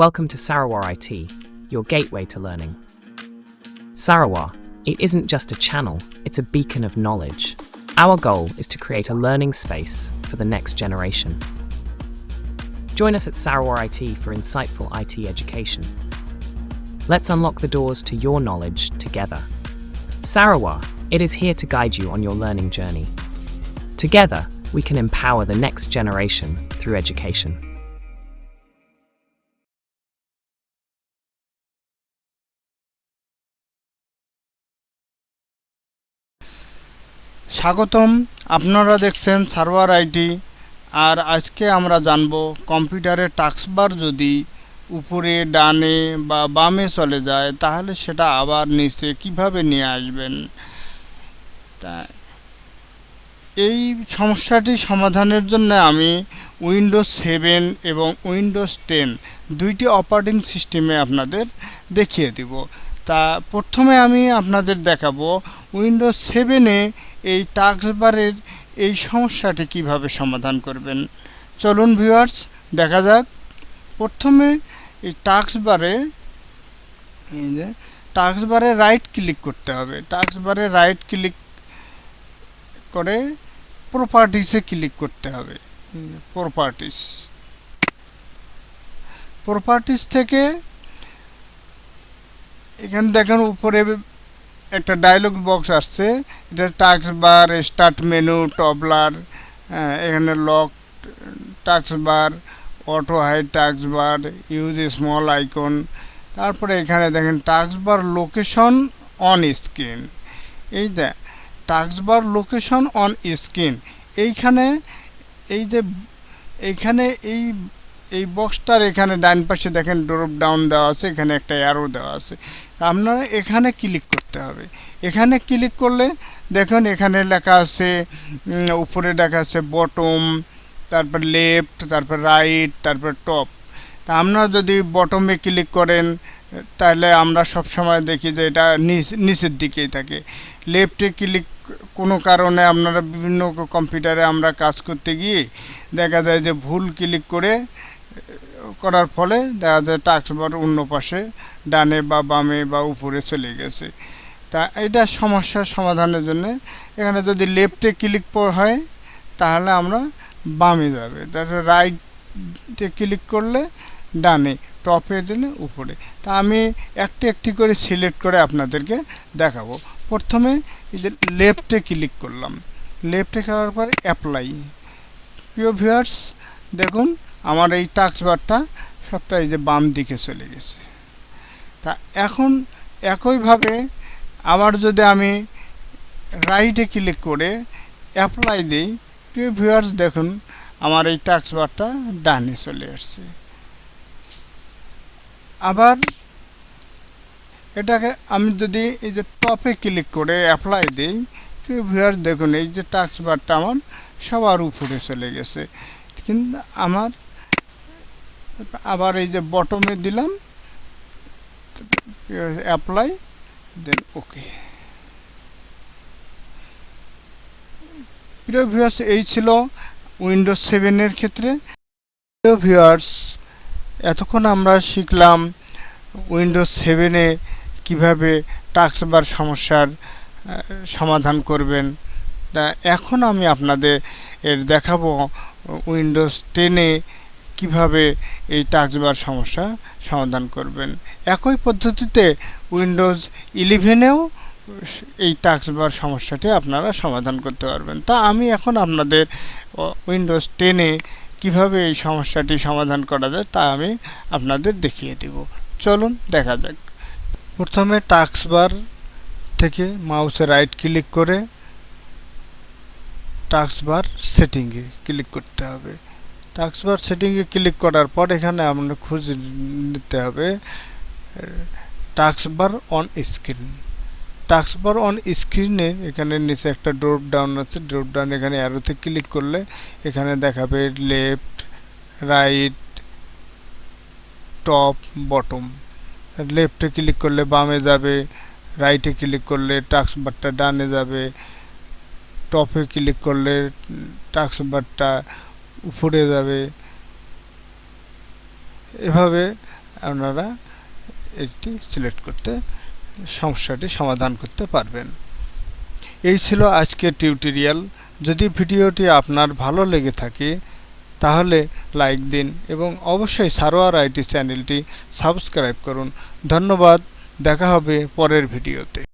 Welcome to Sarawar IT, your gateway to learning. Sarawar, it isn't just a channel, it's a beacon of knowledge. Our goal is to create a learning space for the next generation. Join us at Sarawar IT for insightful IT education. Let's unlock the doors to your knowledge together. Sarawar, it is here to guide you on your learning journey. Together, we can empower the next generation through education. স্বাগতম। আপনারা দেখছেন server IT আর আজকে আমরা জানব কম্পিউটারের taskbar যদি উপরে, ডানে বা বামে চলে যায়, তাহলে সেটা আবার নিচে কীভাবে নিয়ে আসবেন? তা, এই সমস্যাটি সমাধানের জন্য আমি উইন্ডোজ সেভেন এবং উইন্ডোজ টেন দুইটি অপারেটিং সিস্টেমে আপনাদের দেখিয়ে দিব। তা, প্রথমে আমি আপনাদের দেখাবো উইন্ডোজ সেভেনে এই টাস্কবারের এই সমস্যাটি কীভাবে সমাধান করবেন? চলুন ভিউয়ার্স দেখা যাক। প্রথমে এই টাস্কবারে টাস্কবারে রাইট ক্লিক করতে হবে। টাস্কবারে রাইট ক্লিক করে প্রপার্টিসে ক্লিক করতে হবে। প্রপার্টিস প্রপার্টিস থেকে এখানে দেখেন উপরে একটা ডায়লগ বক্স আসছে। এটা টাক্স বার স্টার্ট মেনু টবলার এখানে lock taskbar auto hide taskbar use small icon তারপরে এখানে দেখেন taskbar location on screen এই যে taskbar location on screen এইখানে এই যে, এইখানে এই এই বক্সটার এখানে ডান পাশে দেখেন ড্রপ ডাউন দেওয়া আছে, এখানে একটা অ্যারো দেওয়া আছে। আপনারা এখানে ক্লিক করতে হবে। এখানে ক্লিক করলে দেখুন এখানে লেখা আছে উপরে লেখা আছে বটম তারপর লেফট তারপর রাইট তারপর টপ তা আপনারা যদি বটমে ক্লিক করেন, তাহলে আমরা সব সময় দেখি যে এটা নিচের দিকেই থাকে। লেফটে ক্লিক কোনো কারণে আপনারা বিভিন্ন কম্পিউটারে আমরা কাজ করতে গিয়ে দেখা যায় যে ভুল ক্লিক করে করার ফলে দেখা যায় টাক্সবার অন্য পাশে ডানে বা বামে বা উপরে চলে গেছে। তা এটা সমস্যার সমাধানের জন্য এখানে যদি লেফটে ক্লিক হয়, তাহলে আমরা বামে যাবে। তারপরে রাইটে ক্লিক করলে ডানে টপে দিলে উপরে। তা আমি একটি একটি করে সিলেক্ট করে আপনাদেরকে দেখাবো। প্রথমে যে লেফটে ক্লিক করলাম। লেফটে করার পর অ্যাপ্লাই প্রিয় ভিউয়ার্স দেখুন আমার এই টাক্স বারটা সবটা এই যে বাম দিকে চলে গেছে। তা এখন একইভাবে আবার যদি আমি রাইটে ক্লিক করে অ্যাপ্লাই দিই, প্রিয় ভিউয়ার্স দেখুন আমার এই টাক্স বারটা ডানে চলে আসছে। আবার এটাকে আমি যদি এই যে টপে ক্লিক করে অ্যাপ্লাই দিই, প্রিয় ভিউয়ার্স দেখুন এই যে টাক্স বারটা আমার সবার উপরে চলে গেছে। কিন্তু আমার আবার এই যে বটমে দিলাম অ্যাপ্লাই দেন ওকে প্রিয় ভিউয়ার্স এই ছিল উইন্ডোজ সেভেনের ক্ষেত্রে। প্রিয় ভিউয়ার্স এতক্ষণ আমরা শিখলাম উইন্ডোজ সেভেনে কীভাবে টাস্ক বার সমস্যার সমাধান করবেন। তা এখন আমি আপনাদের এর দেখাবো উইন্ডোজ টেনে কীভাবে এই টাক্সবার সমস্যা সমাধান করবেন? একই পদ্ধতিতে উইন্ডোজ ইলেভেনেও এই টাক্সবার সমস্যাটি আপনারা সমাধান করতে পারবেন। তা আমি এখন আপনাদের উইন্ডোজ টেনে কীভাবে এই সমস্যাটি সমাধান করা যায় তা আমি আপনাদের দেখিয়ে দেব। চলুন দেখা যাক। প্রথমে টাক্সবার থেকে মাউসে রাইট ক্লিক করে টাক্সবার সেটিংয়ে ক্লিক করতে হবে। টাক্সবার সেটিংয়ে ক্লিক করার পর এখানে আমরা খুঁজে নিতে হবে। Taskbar on screen taskbar on স্ক্রিনে এখানে নিচে একটা ড্রপ ডাউন আছে। ড্রপ ডাউন এখানে অ্যারোতে ক্লিক করলে এখানে দেখাবে লেফট রাইট টপ বটম লেফটে ক্লিক করলে বামে যাবে রাইটে ক্লিক করলে টাক্স বারটা ডানে যাবে টপে ক্লিক করলে টাক্স উপরে যাবে। এভাবে আপনারা এটি সিলেক্ট করতে, সমস্যাটি সমাধান করতে পারবেন। এই ছিল আজকের টিউটোরিয়াল যদি ভিডিওটি আপনার ভালো লেগে থাকে, তাহলে লাইক দিন এবং অবশ্যই সারোয়ার আইটি চ্যানেলটি সাবস্ক্রাইব করুন। ধন্যবাদ, দেখা হবে পরের ভিডিওতে।